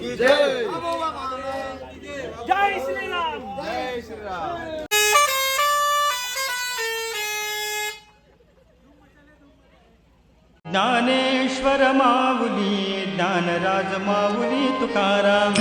जय जय श्रीराम जय Shriram Dnyaneshwar Mauli Dnyanraj Mauli Tukaram.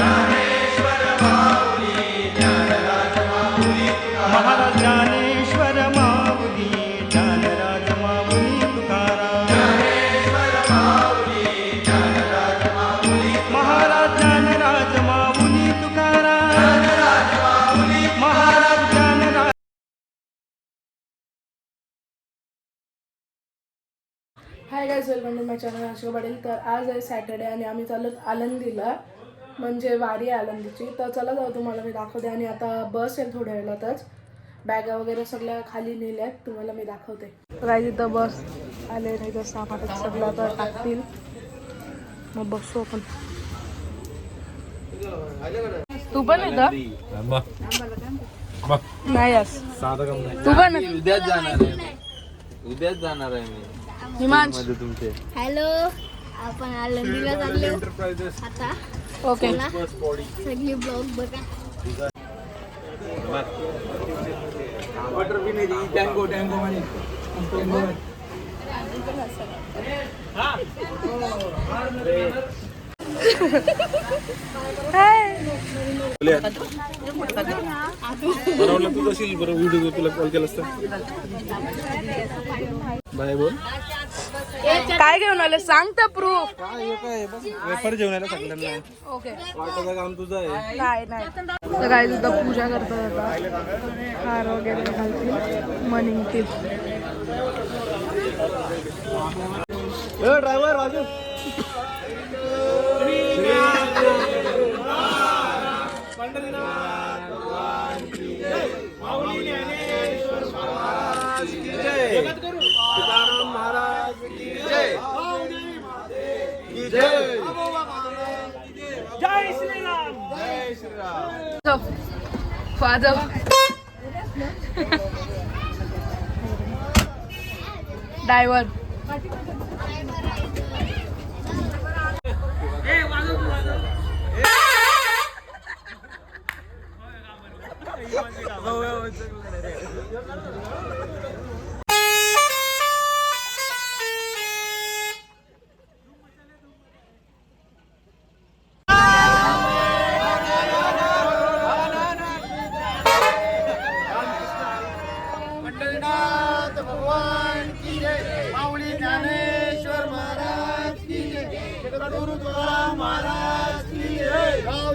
Hi guys welcome to my channel Ashok Patil तर आज आहे Saturday आणि आम्ही चालत आळंदीला म्हणजे वारी आहे आळंदीची. तर चला जाऊ तुम्हाला मी दाखवते. आणि आता बस आहे थोड्या वेळातच. बॅगा वगैरे सगळ्या खाली नेल्यात तुम्हाला मी दाखवते. काय इथं बस आले नाही तर सामानात सगळं आता टाकतील. मग बसू आपण. तू पण येतं? नाही तू पण? उद्याच जाणार आहे उद्याच जाणार आहे मी. हिमांश. मध्ये तुमचे. हॅलो. आपण आळंदीला चाललो आता ओके. सगळी ब्लॉग बघा. बनवलं तू कशी बरं व्हिडिओ तुला कॉल केला असता बाय बोल. काय घेऊन आले? सांग तर प्रूफ वेफर जेवणाला सांगणार नाही ओके वाटाचं काम तुझं आहे? नाही नाही. तर काय पूजा करतात आता. हार वगैरे घालतील. ड्रायव्हर वाजू जय श्रीराम! जय श्रीराम. वाजव. ड्रायव्हर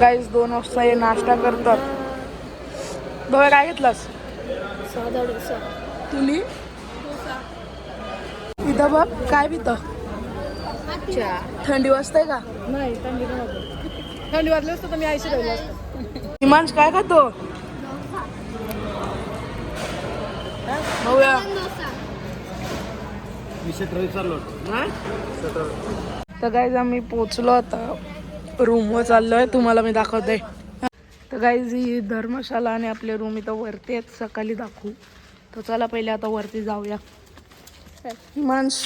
गाईज दोन वाजता हे नाश्ता करतात. बघा काय घेतलास? साधा डोसा. तुम्ही इथं बघ काय पितं? थंडी वाजते का? नाही थंडी थंडी वाजली असतं तर मी आयशी ठेवली असतं. हिमांश काय खातो? बघूया. तर गाईज आम्ही पोचलो आता. रूमवर चाललोय. तुम्हाला मी दाखवते. तर गाईज ही धर्मशाला आणि आपले रूम इथं वरती आहेत. सकाळी दाखवू. तर चला पहिले आता वरती जाऊया. हिमांश.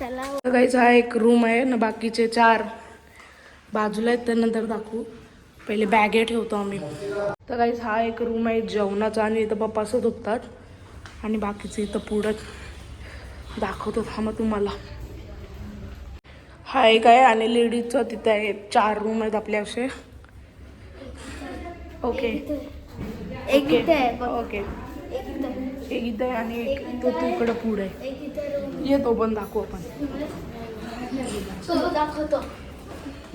चला. तर गाईज हा एक रूम आहे ना बाकीचे चार बाजूला आहेत त्यानंतर दाखवू. पहिले बॅगे ठेवतो आम्ही. तर गाईज हा एक रूम आहे जेवणाचा आणि इथं पप्पा असं झोपतात. आणि बाकीचे इथं पुढं दाखवतो थांबा तुम्हाला. हा एक आहे आणि लेडीजचं तिथे आहे. चार रूम आहेत आपले असे. ओके एक इथे आहे. ओके एक इथे. एक इथं आहे आणि एक तो तिकडं पुढे. आहे एक इथे room. ये तो पण दाखवू आपण. तो दाखवतो.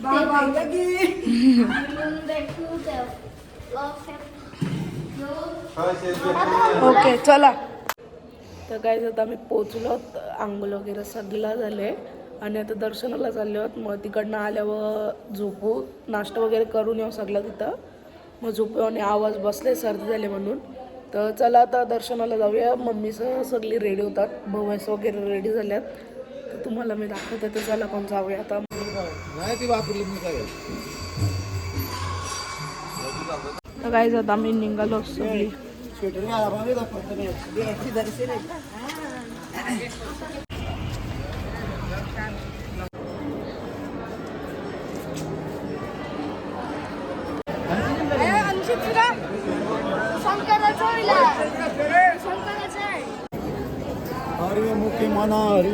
ते ते. आहे. ओके चला. तर काय आता आम्ही पोचलो आंघोळ वगैरे सगळं झालंय. आणि आता दर्शनाला चालले आहोत मग तिकडनं आल्यावर झोपू नाश्ता वगैरे करून येऊ सगळं तिथं. मग झोपू आणि आवाज बसले सर्दी झाले म्हणून. तर चला आता दर्शनाला जाऊया. मम्मीसह सगळी रेडी होतात. भवस वगैरे रेडी झाल्यात. तर तुम्हाला मी दाखवते. तर चला कोण जाऊया आता. तर काय जात आम्ही निघालो सगळी. हरे मुखे मना हरे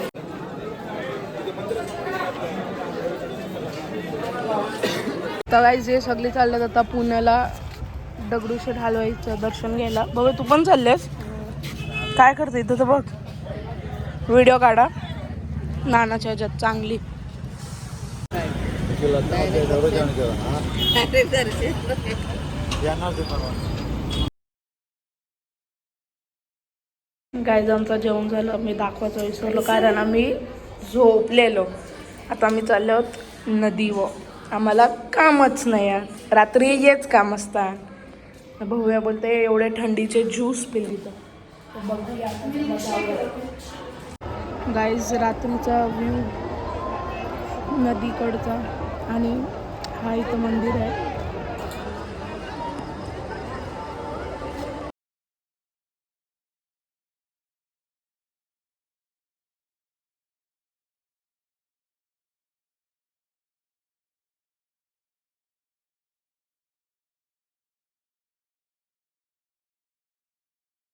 तर काही जे सगळे चाललेत आता पुण्याला. दगडूशेठ हलवाईचं दर्शन घ्यायला. बघ तू पण चाललेस? काय करते इथं तर बघ. व्हिडिओ काढा. नानाच्या ह्याच्यात चांगली. गायजांचं आमचं जेवण झालं. मी दाखवायचं विसरलो कारण आम्ही झोपलेलो. आता आम्ही चाललो आहोत नदीवर. आम्हाला कामच नाही आहे. रात्री हेच काम असतात. भाऊया बोलते एवढे थंडीचे ज्यूस पिली तर बघूया. गाईज रात्रीचा व्ह्यू नदीकडचा आणि हा इथं मंदिर आहे.